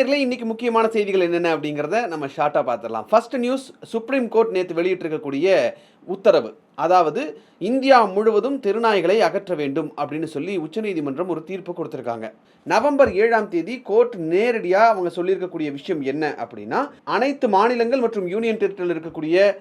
நேரில் இன்னைக்கு முக்கியமான செய்திகள் என்னென்ன அப்படிங்கிறத நம்ம ஷார்ட்டாக பார்த்துடலாம். ஃபர்ஸ்ட் நியூஸ் சுப்ரீம் கோர்ட் நேற்று வெளியிட்டிருக்கக்கூடிய உத்தரவு. அதாவது இந்தியா முழுவதும் தெருநாய்களை அகற்ற வேண்டும் அப்படின்னு சொல்லி உச்சநீதிமன்றம் ஒரு தீர்ப்பு கொடுத்துருக்காங்க. நவம்பர் ஏழாம் தேதி கோர்ட் நேரடியாக அவங்க சொல்லியிருக்கக்கூடிய விஷயம் என்ன அப்படின்னா அனைத்து மாநிலங்கள் மற்றும் யூனியன் டெரிட்டரியில் இருக்கக்கூடிய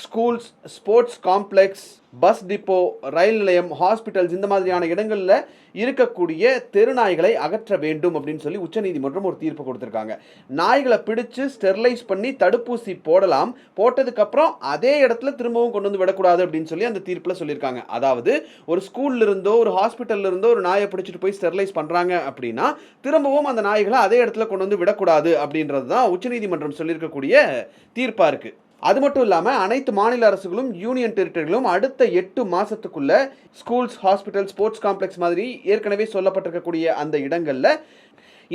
schools sports complex bus depot ரயில் நிலையம் ஹாஸ்பிட்டல்ஸ் இந்த மாதிரியான இடங்களில் இருக்கக்கூடிய தெருநாய்களை அகற்ற வேண்டும் அப்படின்னு சொல்லி உச்சநீதிமன்றம் ஒரு தீர்ப்பு கொடுத்துருக்காங்க. நாய்களை பிடிச்சு ஸ்டெர்லைஸ் பண்ணி தடுப்பூசி போடலாம். போட்டதுக்கப்புறம் அதே இடத்துல திரும்பவும் கொண்டு வந்து விடக்கூடாது அப்படின்னு சொல்லி அந்த தீர்ப்பில் சொல்லியிருக்காங்க. அதாவது ஒரு ஸ்கூல்ல இருந்தோ ஒரு ஹாஸ்பிட்டல்ல இருந்தோ ஒரு நாயை பிடிச்சிட்டு போய் ஸ்டெர்லைஸ் பண்ணுறாங்க அப்படின்னா திரும்பவும் அந்த நாய்களை அதே இடத்துல கொண்டு வந்து விடக்கூடாது அப்படின்றது தான் உச்சநீதிமன்றம் சொல்லியிருக்கக்கூடிய தீர்ப்பாக இருக்குது அது மட்டும் இல்லாமல் அனைத்து மாநில அரசுகளும் யூனியன் டெரிட்டரிகளும் அடுத்த எட்டு மாதத்துக்குள்ள ஸ்கூல்ஸ் ஹாஸ்பிட்டல் ஸ்போர்ட்ஸ் காம்ப்ளெக்ஸ் மாதிரி ஏற்கனவே சொல்லப்பட்டிருக்கக்கூடிய அந்த இடங்களில்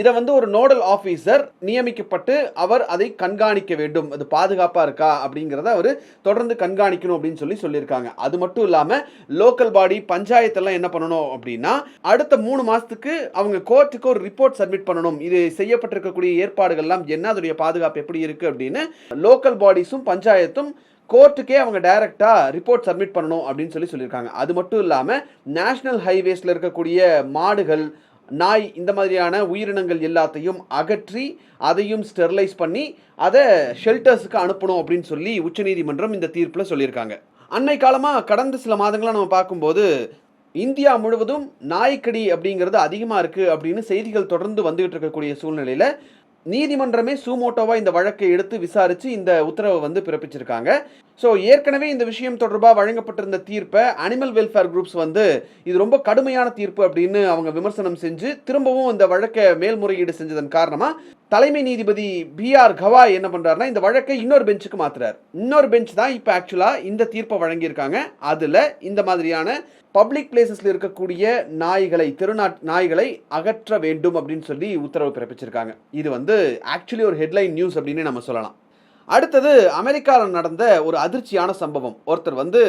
இதை வந்து ஒரு நோடல் ஆஃபீஸர் நியமிக்கப்பட்டு அவர் அதை கண்காணிக்க வேண்டும். அது பாதுகாப்பாக இருக்கா அப்படிங்கிறத அவர் தொடர்ந்து கண்காணிக்கணும் அப்படின்னு சொல்லி சொல்லியிருக்காங்க. அது மட்டும் இல்லாமல் லோக்கல் பாடி பஞ்சாயத்தெல்லாம் என்ன பண்ணணும் அப்படின்னா அடுத்த மூணு மாதத்துக்கு அவங்க கோர்ட்டுக்கு ஒரு ரிப்போர்ட் சப்மிட் பண்ணணும். இது செய்யப்பட்டிருக்கக்கூடிய ஏற்பாடுகள்லாம் என்ன அதோடைய பாதுகாப்பு எப்படி இருக்குது அப்படின்னு லோக்கல் பாடிஸும் பஞ்சாயத்தும் கோர்ட்டுக்கே அவங்க டைரெக்டாக ரிப்போர்ட் சப்மிட் பண்ணணும் அப்படின்னு சொல்லி சொல்லியிருக்காங்க. அது மட்டும் இல்லாமல் நேஷ்னல் ஹைவேஸில் இருக்கக்கூடிய மாடுகள் நாய் இந்த மாதிரியான உயிரினங்கள் எல்லாத்தையும் அகற்றி அதையும் ஸ்டெர்லைஸ் பண்ணி அதை ஷெல்டர்ஸுக்கு அனுப்பணும் அப்படின்னு சொல்லி உச்சநீதிமன்றம் இந்த தீர்ப்பில் சொல்லியிருக்காங்க. அன்னை காலமாக கடந்த சில மாதங்களாக நம்ம பார்க்கும்போது இந்தியா முழுவதும் நாய்க்கடி அப்படிங்கிறது அதிகமாக இருக்குது அப்படின்னு செய்திகள் தொடர்ந்து வந்துகிட்டு இருக்கக்கூடிய சூழ்நிலையில் நீதிமன்றமே சூமோட்டோவா இந்த வழக்கை எடுத்து விசாரித்து இந்த உத்தரவை வந்து பிறப்பிச்சிருக்காங்க. ஸோ ஏற்கனவே இந்த விஷயம் தொடர்பாக வழங்கப்பட்டிருந்த தீர்ப்பை அனிமல் வெல்ஃபேர் குரூப்ஸ் வந்து இது ரொம்ப கடுமையான தீர்ப்பு அப்படின்னு அவங்க விமர்சனம் செஞ்சு திரும்பவும் இந்த வழக்கை மேல்முறையீடு செஞ்சதன் காரணமாக தலைமை நீதிபதி பி ஆர் கவாய் என்ன பண்ணுறாருன்னா இந்த வழக்கை இன்னொரு பெஞ்சுக்கு மாத்துறாரு. இன்னொரு பெஞ்ச் தான் இப்போ ஆக்சுவலாக இந்த தீர்ப்பை வழங்கியிருக்காங்க. அதில் இந்த மாதிரியான பப்ளிக் பிளேசஸில் இருக்கக்கூடிய நாய்களை திருநாட் நாய்களை அகற்ற வேண்டும் அப்படின்னு சொல்லி உத்தரவு பிறப்பிச்சிருக்காங்க. இது வந்து ஆக்சுவலி ஒரு ஹெட்லைன் நியூஸ் அப்படின்னு நம்ம சொல்லலாம். அடுத்தது அமெரிக்காவில் நடந்த ஒரு அதிர்ச்சியான சம்பவம். ஒருத்தர் வந்து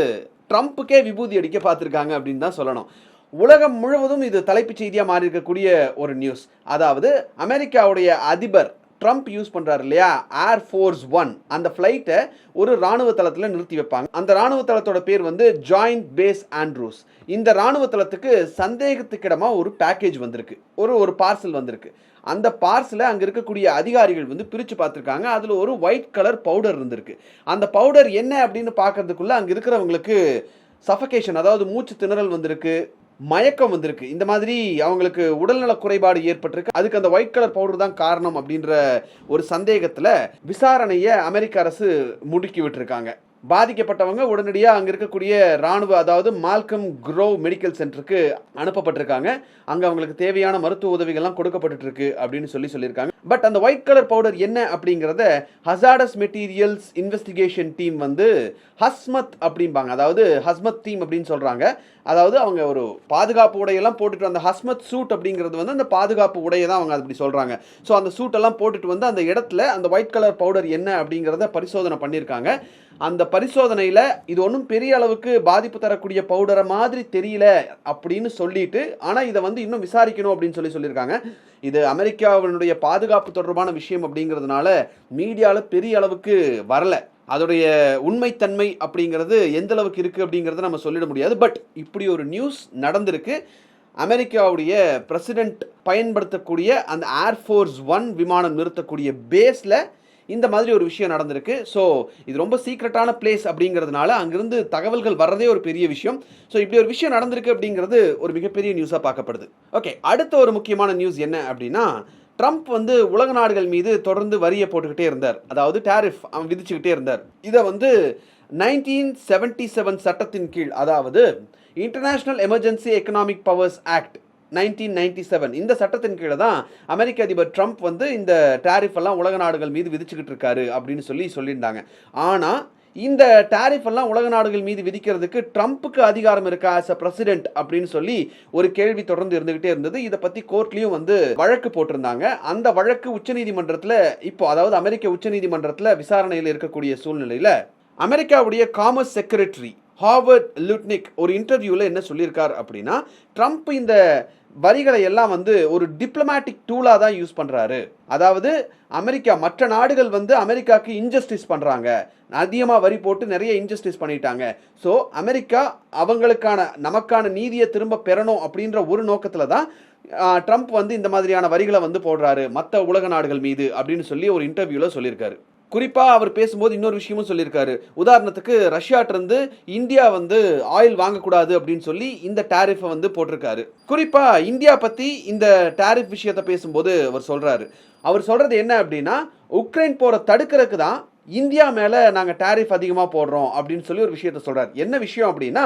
ட்ரம்ப்புக்கே விபூதி அடிக்க பார்த்துருக்காங்க அப்படின்னு தான் சொல்லணும். உலகம் முழுவதும் இது தலைப்புச் செய்தியாக மாறி இருக்கக்கூடிய ஒரு நியூஸ் அதாவது அமெரிக்காவுடைய அதிபர் ட்ரம்ப் யூஸ் பண்ணுறாரு இல்லையா? ஏர் ஃபோர்ஸ் ஒன் அந்த ஃப்ளைட்டை ஒரு ராணுவ தளத்தில் நிறுத்தி வைப்பாங்க. அந்த ராணுவ தளத்தோட பேர் வந்து ஜாயிண்ட் பேஸ் ஆண்ட்ரூஸ் இந்த ராணுவ தளத்துக்கு சந்தேகத்துக்கிடமாக ஒரு பேக்கேஜ் வந்திருக்கு. ஒரு ஒரு பார்சல் வந்திருக்கு. அந்த பார்சலை அங்கே இருக்கக்கூடிய அதிகாரிகள் வந்து பிரித்து பார்த்துருக்காங்க. அதில் ஒரு ஒயிட் கலர் பவுடர் இருந்திருக்கு. அந்த பவுடர் என்ன அப்படின்னு பார்க்கறதுக்குள்ளே அங்கே இருக்கிறவங்களுக்கு சஃபகேஷன் அதாவது மூச்சு திணறல் வந்திருக்கு. மயக்கம் வந்திருக்கு. இந்த மாதிரி அவங்களுக்கு உடல்நல குறைபாடு ஏற்பட்டிருக்கு. அதுக்கு அந்த ஒயிட் கலர் பவுடர் தான் காரணம் அப்படின்ற ஒரு சந்தேகத்தில் விசாரணையை அமெரிக்க அரசு முடுக்கி விட்டுருக்காங்க. பாதிக்கப்பட்டவங்க உடனடியாக அங்கே இருக்கக்கூடிய ராணுவ அதாவது மால்கம் குரோவ் மெடிக்கல் சென்டருக்கு அனுப்பப்பட்டிருக்காங்க. அங்கே அவங்களுக்கு தேவையான மருத்துவ உதவிகள்லாம் கொடுக்கப்பட்டுருக்கு அப்படின்னு சொல்லி சொல்லியிருக்காங்க. பட் அந்த ஒயிட் கலர் பவுடர் என்ன அப்படிங்கிறத ஹசாடஸ் மெட்டீரியல்ஸ் இன்வெஸ்டிகேஷன் டீம் வந்து ஹஸ்மத் அப்படிம்பாங்க. அதாவது ஹஸ்மத் டீம் அப்படின்னு சொல்கிறாங்க அதாவது அவங்க ஒரு பாதுகாப்பு உடையெல்லாம் போட்டுட்டு அந்த ஹஸ்மத் சூட் அப்படிங்கிறது வந்து அந்த பாதுகாப்பு உடையை தான் அவங்க அப்படி சொல்கிறாங்க ஸோ அந்த சூட்டெல்லாம் போட்டுட்டு வந்து அந்த இடத்துல அந்த ஒயிட் கலர் பவுடர் என்ன அப்படிங்கிறத பரிசோதனை பண்ணியிருக்காங்க. அந்த பரிசோதனையில் இது ஒன்றும் பெரிய அளவுக்கு பாதிப்பு தரக்கூடிய பவுடரை மாதிரி தெரியல அப்படின்னு சொல்லிட்டு ஆனால் இதை வந்து இன்னும் விசாரிக்கணும் அப்படின்னு சொல்லி சொல்லியிருக்காங்க. இது அமெரிக்காவினுடைய பாதுகாப்பு தொடர்பான விஷயம் அப்படிங்கிறதுனால மீடியாவில் பெரிய அளவுக்கு வரல. அதோடைய உண்மைத்தன்மை அப்படிங்கிறது எந்த அளவுக்கு இருக்குது அப்படிங்கிறத நம்ம சொல்லிட முடியாது. பட் இப்படி ஒரு நியூஸ் நடந்திருக்கு. அமெரிக்காவுடைய பிரசிடென்ட் பயன்படுத்தக்கூடிய அந்த ஏர்ஃபோர்ஸ் ஒன் விமானம் நிறுத்தக்கூடிய பேஸில் இந்த மாதிரி ஒரு விஷயம் நடந்திருக்கு. ஸோ இது ரொம்ப சீக்ரெட்டான பிளேஸ் அப்படிங்கிறதுனால அங்கிருந்து தகவல்கள் வர்றதே ஒரு பெரிய விஷயம். ஸோ இப்படி ஒரு விஷயம் நடந்திருக்கு அப்படிங்கிறது ஒரு மிகப்பெரிய நியூஸாக பார்க்கப்படுது. ஓகே அடுத்த ஒரு முக்கியமான நியூஸ் என்ன அப்படின்னா ட்ரம்ப் வந்து உலக நாடுகள் மீது தொடர்ந்து வரியை போட்டுக்கிட்டே இருந்தார். அதாவது டேரிஃப் அவன் விதிச்சுக்கிட்டே இருந்தார். இதை வந்து நைன்டீன் செவன்டி செவன் சட்டத்தின் கீழ் அதாவது international emergency economic powers act nineteen ninety seven. இந்த சட்டத்தின் கீழே தான் அமெரிக்க அதிபர் ட்ரம்ப் வந்து இந்த டேரிஃப் எல்லாம் உலக நாடுகள் மீது விதிச்சுக்கிட்டு இருக்காரு அப்படின்னு சொல்லி சொல்லியிருந்தாங்க. ஆனால் இந்த டேரிஃப் எல்லாம் உலக நாடுகள் மீது விதிக்கிறதுக்கு ட்ரம்ப்புக்கு அதிகாரம் இருக்கா ஆஸ் அ பிரசிடென்ட் அப்படின்னு சொல்லி ஒரு கேள்வி தொடர்ந்து இருந்துகிட்டே இருந்தது. இதை பற்றி கோர்ட்லேயும் வந்து வழக்கு போட்டிருந்தாங்க. அந்த வழக்கு உச்சநீதிமன்றத்தில் இப்போ அதாவது அமெரிக்க உச்சநீதிமன்றத்தில் விசாரணையில் இருக்கக்கூடிய சூழ்நிலையில் அமெரிக்காவுடைய காமர்ஸ் செக்ரட்டரி ஹார்வர்ட் லுட்னிக் ஒரு இன்டர்வியூவில் என்ன சொல்லியிருக்கார் அப்படின்னா ட்ரம்ப் இந்த வரிகளை எல்லாம் வந்து ஒரு டிப்ளமேட்டிக் டூலாக தான் யூஸ் பண்ணுறாரு அதாவது அமெரிக்கா மற்ற நாடுகள் வந்து அமெரிக்காவுக்கு இன்ஜஸ்டிஸ் பண்ணுறாங்க அதிகமாக வரி போட்டு நிறைய இன்ஜஸ்டிஸ் பண்ணிட்டாங்க. ஸோ அமெரிக்கா அவங்களுக்கான நமக்கான நீதியை திரும்ப பெறணும் அப்படின்ற ஒரு நோக்கத்தில் தான் ட்ரம்ப் வந்து இந்த மாதிரியான வரிகளை வந்து போடுறாரு. மற்ற உலக நாடுகள் மீது அப்படின்னு சொல்லி ஒரு இன்டர்வியூவில் சொல்லியிருக்காரு. குறிப்பாக அவர் பேசும்போது இன்னொரு விஷயமும் சொல்லியிருக்காரு. உதாரணத்துக்கு ரஷ்யாட்டிருந்து இந்தியா வந்து ஆயில் வாங்கக்கூடாது அப்படின்னு சொல்லி இந்த டேரிஃபை வந்து போட்டிருக்காரு. குறிப்பாக இந்தியா பற்றி இந்த டேரிஃப் விஷயத்தை பேசும்போது அவர் சொல்கிறாரு அவர் சொல்கிறது என்ன அப்படின்னா உக்ரைன் போகிற தடுக்கிறதுக்கு தான் இந்தியா மேலே நாங்கள் டேரிஃப் அதிகமாக போடுறோம் அப்படின்னு சொல்லி ஒரு விஷயத்த சொல்கிறார் என்ன விஷயம் அப்படின்னா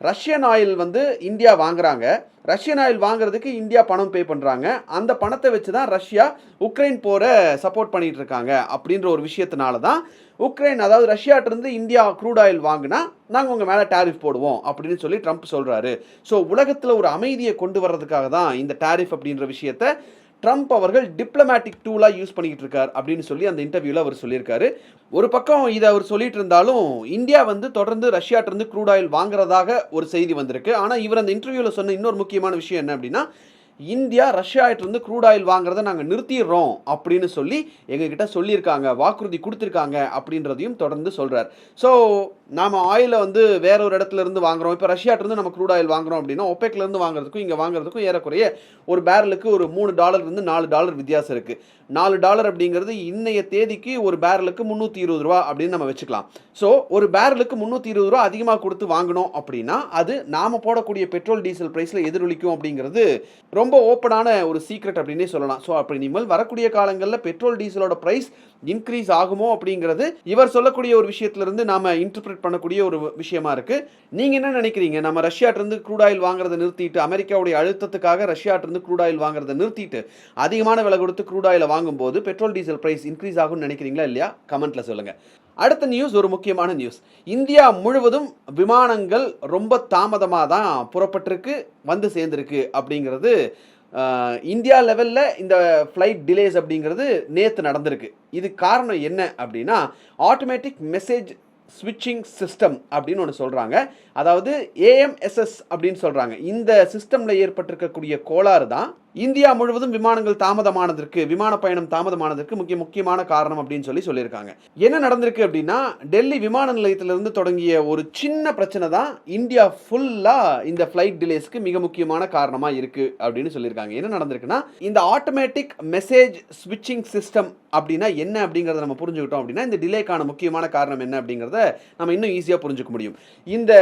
ரஷ்யன் ஆயில் வந்து இந்தியா வாங்குறாங்க. ரஷ்யன் ஆயில் வாங்குறதுக்கு இந்தியா பணம் பே பண்ணுறாங்க அந்த பணத்தை வச்சு தான் ரஷ்யா உக்ரைன் போரை சப்போர்ட் பண்ணிகிட்டு இருக்காங்க அப்படின்ற ஒரு விஷயத்தினால தான் உக்ரைன் அதாவது ரஷ்யாட்டிருந்து இந்தியா க்ரூட் ஆயில் வாங்கினா நாங்கள் உங்கள் மேலே டேரிஃப் போடுவோம் அப்படின்னு சொல்லி ட்ரம்ப் சொல்கிறாரு ஸோ உலகத்தில் ஒரு அமைதியை கொண்டு வர்றதுக்காக தான் இந்த டேரிஃப் அப்படின்ற விஷயத்த ட்ரம்ப் அவர்கள் டிப்ளமேட்டிக் டூலாக யூஸ் பண்ணிக்கிட்டு இருக்கார் அப்படின்னு சொல்லி அந்த இன்டர்வியூவில் அவர் சொல்லியிருக்காரு. ஒரு பக்கம் இதை அவர் சொல்லிட்டு இருந்தாலும் இந்தியா வந்து தொடர்ந்து ரஷ்யாட்டிருந்து க்ரூட் ஆயில் வாங்குறதாக ஒரு செய்தி வந்திருக்கு. ஆனால் இவர் அந்த இன்டர்வியூவில் சொன்ன இன்னொரு முக்கியமான விஷயம் என்ன அப்படின்னா இந்தியா ரஷ்யாட்டிருந்து க்ரூட் ஆயில் வாங்குறத நாங்கள் நிறுத்திடுறோம் அப்படின்னு சொல்லி எங்ககிட்ட சொல்லியிருக்காங்க வாக்குறுதி கொடுத்துருக்காங்க அப்படின்றதையும் தொடர்ந்து சொல்கிறார் ஸோ நாம் ஆயிலை வந்து வேற ஒரு இடத்துல இருந்து வாங்குறோம். இப்போ ரஷ்யாட்டிருந்து நம்ம க்ரூட் ஆயில் வாங்குறோம் அப்படின்னா ஒப்பேக்லேருந்து வாங்குறதுக்கும் இங்கே வாங்குறதுக்கும் ஏறக்குறைய ஒரு பேரலுக்கு ஒரு மூணு டாலர்லேருந்து நாலு டாலர் வித்தியாசம் இருக்குது நாலு டாலர் அப்படிங்கிறது இன்னைய தேதிக்கு ஒரு பேரலுக்கு முந்நூற்றி இருபது ரூபா அப்படின்னு நம்ம வச்சுக்கலாம். ஸோ ஒரு பேரலுக்கு முந்நூற்றி இருபது ரூபா அதிகமாக கொடுத்து வாங்கினோம் அப்படின்னா அது நாம் போடக்கூடிய பெட்ரோல் டீசல் ப்ரைஸில் எதிரொலிக்கும் அப்படிங்கிறது ரொம்ப ரொம்ப ஓப்பனான ஒரு சீக்ரெட் அப்படின்னே சொல்லலாம். ஸோ அப்படி இனிமேல் வரக்கூடிய காலங்களில் பெட்ரோல் டீசலோட ப்ரைஸ் இன்க்ரீஸ் ஆகுமோ அப்படிங்கிறது இவர் சொல்லக்கூடிய ஒரு விஷயத்திலிருந்து நாம இன்டர்பிரேட் பண்ணக்கூடிய ஒரு விஷயமா இருக்கு. நீங்க என்ன நினைக்கிறீங்க? நம்ம ரஷ்யாட்டிருந்து க்ரூட் ஆயில் வாங்குறதை நிறுத்திட்டு அமெரிக்காவுடைய அழுத்தத்துக்காக ரஷ்யாட்டிருந்து க்ரூட் ஆயில் வாங்குறதை நிறுத்திட்டு அதிகமான விலை கொடுத்து க்ரூட் ஆயிலை வாங்கும்போது பெட்ரோல் டீசல் பிரைஸ் இன்க்ரீஸ் ஆகும்னு நினைக்கிறீங்களா இல்லையா? கமெண்ட்ல சொல்லுங்க. அடுத்த நியூஸ் ஒரு முக்கியமான நியூஸ் இந்தியா முழுவதும் விமானங்கள் ரொம்ப தாமதமாக தான் புறப்பட்டிருக்கு வந்து சேர்ந்துருக்கு அப்படிங்கிறது இந்தியா லெவலில் இந்த ஃப்ளைட் டிலேஸ் அப்படிங்கிறது நேற்று நடந்திருக்கு. இது காரணம் என்ன அப்படின்னா ஆட்டோமேட்டிக் மெசேஜ் ஸ்விட்சிங் சிஸ்டம் அப்படின்னு ஒன்று சொல்கிறாங்க அதாவது ஏஎம்எஸ்எஸ் அப்படின்னு சொல்கிறாங்க இந்த சிஸ்டமில் ஏற்பட்டிருக்கக்கூடிய கோளாறு தான் இந்தியா முழுவதும் விமானங்கள் தாமதமானதற்கு விமான பயணம் தாமதமானதற்கு முக்கிய முக்கியமான காரணம் அப்படின்னு சொல்லி சொல்லியிருக்காங்க. என்ன நடந்திருக்கு அப்படின்னா டெல்லி விமான நிலையத்திலிருந்து தொடங்கிய ஒரு சின்ன பிரச்சனை தான் இந்தியா ஃபுல்லாக இந்த ஃப்ளைட் டிலேஸ்க்கு மிக முக்கியமான காரணமாக இருக்குது அப்படின்னு சொல்லியிருக்காங்க. என்ன நடந்திருக்குன்னா இந்த ஆட்டோமேட்டிக் மெசேஜ் ஸ்விட்சிங் சிஸ்டம் அப்படின்னா என்ன அப்படிங்கிறத நம்ம புரிஞ்சுக்கிட்டோம் அப்படின்னா இந்த டிலேக்கான முக்கியமான காரணம் என்ன அப்படிங்கிறத நம்ம இன்னும் ஈஸியாக புரிஞ்சுக்க முடியும். இந்த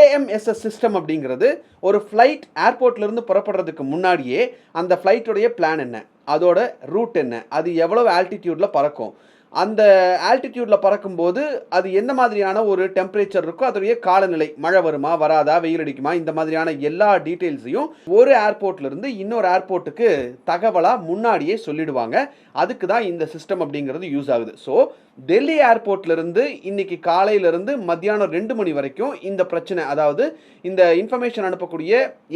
ஏஎம்எஸ்எஸ் சிஸ்டம் அப்படிங்கிறது ஒரு ஃப்ளைட் ஏர்போர்ட்லேருந்து புறப்படுறதுக்கு முன்னாடியே அந்த ஃப்ளைட்டுடைய பிளான் என்ன? அதோட ரூட் என்ன? அது எவ்வளவு ஆல்டிடியூடில் பறக்கும்? அந்த ஆல்டிடியூடில் பறக்கும்போது அது என்ன மாதிரியான ஒரு டெம்பரேச்சர் இருக்கோ அதனுடைய காலநிலை மழை வருமா வராதா வெயில் அடிக்குமா இந்த மாதிரியான எல்லா டீட்டெயில்ஸையும் ஒரு ஏர்போர்ட்ல இருந்து இன்னொரு ஏர்போர்ட்டுக்கு தகவலாக முன்னாடியே சொல்லிடுவாங்க. அதுக்கு தான் இந்த சிஸ்டம் அப்படிங்கிறது யூஸ் ஆகுது. ஸோ டெல்லி ஏர்போர்ட்ல இருந்து இன்னைக்கு காலையிலிருந்து மத்தியானம் ரெண்டு மணி வரைக்கும் இந்த பிரச்சனை அதாவது இந்த இன்ஃபர்மேஷன் அனுப்பக்கூடிய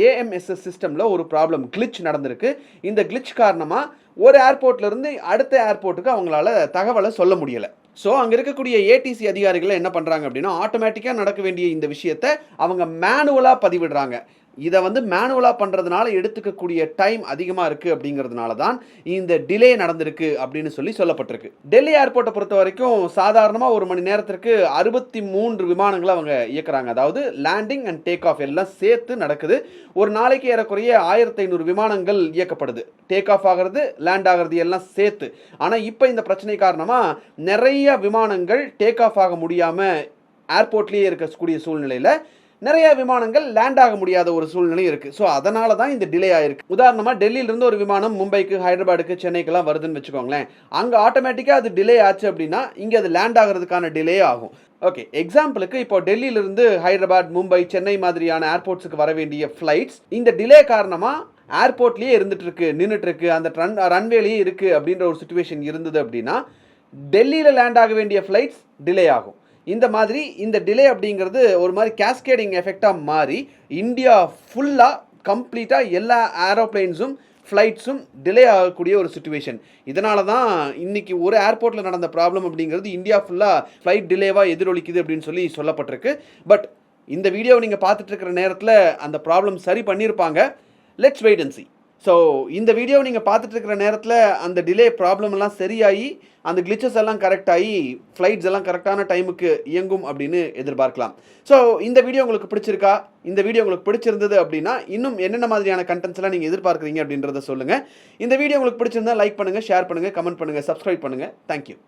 ஏஎம்எஸ்எஸ் சிஸ்டம்ல ஒரு ப்ராப்ளம் கிளிச் நடந்திருக்கு. இந்த கிளிச் காரணமாக ஒரு ஏர்போர்ட்லேருந்து அடுத்த ஏர்போர்ட்டுக்கு அவங்களால தகவலை சொல்ல முடியலை. ஸோ அங்கே இருக்கக்கூடிய ஏடிசி அதிகாரிகள் என்ன பண்ணுறாங்க அப்படின்னா ஆட்டோமேட்டிக்காக நடக்க வேண்டிய இந்த விஷயத்தை அவங்க மேனுவலாக பதிவிடுறாங்க. இதை வந்து மேனுவலாக பண்ணுறதுனால எடுத்துக்கக்கூடிய டைம் அதிகமாக இருக்குது அப்படிங்கிறதுனால தான் இந்த டிலே நடந்திருக்கு அப்படின்னு சொல்லி சொல்லப்பட்டிருக்கு. டெல்லி ஏர்போர்ட்டை பொறுத்த வரைக்கும் சாதாரணமாக ஒரு மணி நேரத்திற்கு அறுபத்தி மூன்று விமானங்களை அவங்க இயக்குறாங்க. அதாவது லேண்டிங் அண்ட் டேக் ஆஃப் எல்லாம் சேர்த்து நடக்குது. ஒரு நாளைக்கு ஏறக்குறைய ஆயிரத்தி ஐநூறு விமானங்கள் இயக்கப்படுது. டேக் ஆஃப் ஆகிறது லேண்ட் ஆகிறது எல்லாம் சேர்த்து. ஆனால் இப்போ இந்த பிரச்சனை காரணமாக நிறைய விமானங்கள் டேக் ஆஃப் ஆக முடியாமல் ஏர்போர்ட்லேயே இருக்கக்கூடிய சூழ்நிலையில் நிறைய விமானங்கள் லேண்ட் ஆக முடியாத ஒரு சூழ்நிலை இருக்கு. ஸோ அதனால தான் இந்த டிலே ஆயிருக்கு. உதாரணமாக டெல்லியிலிருந்து ஒரு விமானம் மும்பைக்கு ஹைதராபாடுக்கு சென்னைக்கெல்லாம் வருதுன்னு வச்சுக்கோங்களேன். அங்கே ஆட்டோமேட்டிக்காக அது டிலே ஆச்சு அப்படின்னா இங்கே அது லேண்ட் ஆகிறதுக்கான டிலே ஆகும். ஓகே எக்ஸாம்பிளுக்கு இப்போ டெல்லியிலிருந்து ஹைதராபாத் மும்பை சென்னை மாதிரியான ஏர்போர்ட்ஸுக்கு வர வேண்டிய ஃப்ளைட்ஸ் இந்த டிலே காரணமாக ஏர்போர்ட்லேயே இருந்துட்டு இருக்கு நின்றுட்டு இருக்கு அந்த ரன் ரன்வேலேயே இருக்கு அப்படின்ற ஒரு சுச்சுவேஷன் இருந்தது அப்படின்னா டெல்லியில் லேண்ட் ஆக வேண்டிய ஃப்ளைட்ஸ் டிலே ஆகும். இந்த மாதிரி இந்த டிலே அப்படிங்கிறது ஒரு மாதிரி கேஸ்கேடிங் எஃபெக்டாக மாறி இந்தியா ஃபுல்லாக கம்ப்ளீட்டாக எல்லா ஏரோப்ளைன்ஸும் ஃப்ளைட்ஸும் டிலே ஆகக்கூடிய ஒரு சுச்சுவேஷன் இதனால தான் இன்னைக்கு ஒரு ஏர்போர்ட்டில் நடந்த ப்ராப்ளம் அப்படிங்கிறது இந்தியா ஃபுல்லாக ஃப்ளைட் டிலேவாக எதிரொலிக்குது அப்படின்னு சொல்லி சொல்லப்பட்டிருக்கு. பட் இந்த வீடியோவை நீங்கள் பார்த்துட்டு இருக்கிற நேரத்தில் அந்த ப்ராப்ளம் சரி பண்ணியிருப்பாங்க let's wait and see so இந்த வீடியோ நீங்கள் பார்த்துட்டு இருக்கிற நேரத்தில் அந்த டிலே ப்ராப்ளம் எல்லாம் சரியாகி அந்த கிளிச்சஸ் எல்லாம் கரெக்ட் ஆகி ஃப்ளைட்ஸ் எல்லாம் கரெக்டான டைமுக்கு இயங்கும் அப்படின்னு எதிர்பார்க்கலாம். ஸோ இந்த வீடியோ உங்களுக்கு பிடிச்சிருக்கா? இந்த வீடியோ உங்களுக்கு பிடிச்சிருந்தது அப்படின்னா இன்னும் என்னென்ன மாதிரியான கண்டென்ட்ஸ் எல்லாம் நீங்கள் எதிர்பார்க்குறீங்க அப்படின்றத சொல்லுங்கள் இந்த வீடியோ உங்களுக்கு பிடிச்சிருந்தா லைக் பண்ணுங்கள் ஷேர் பண்ணுங்கள் கமெண்ட் பண்ணுங்கள் சப்ஸ்கிரைப் பண்ணுங்கள் தேங்க்யூ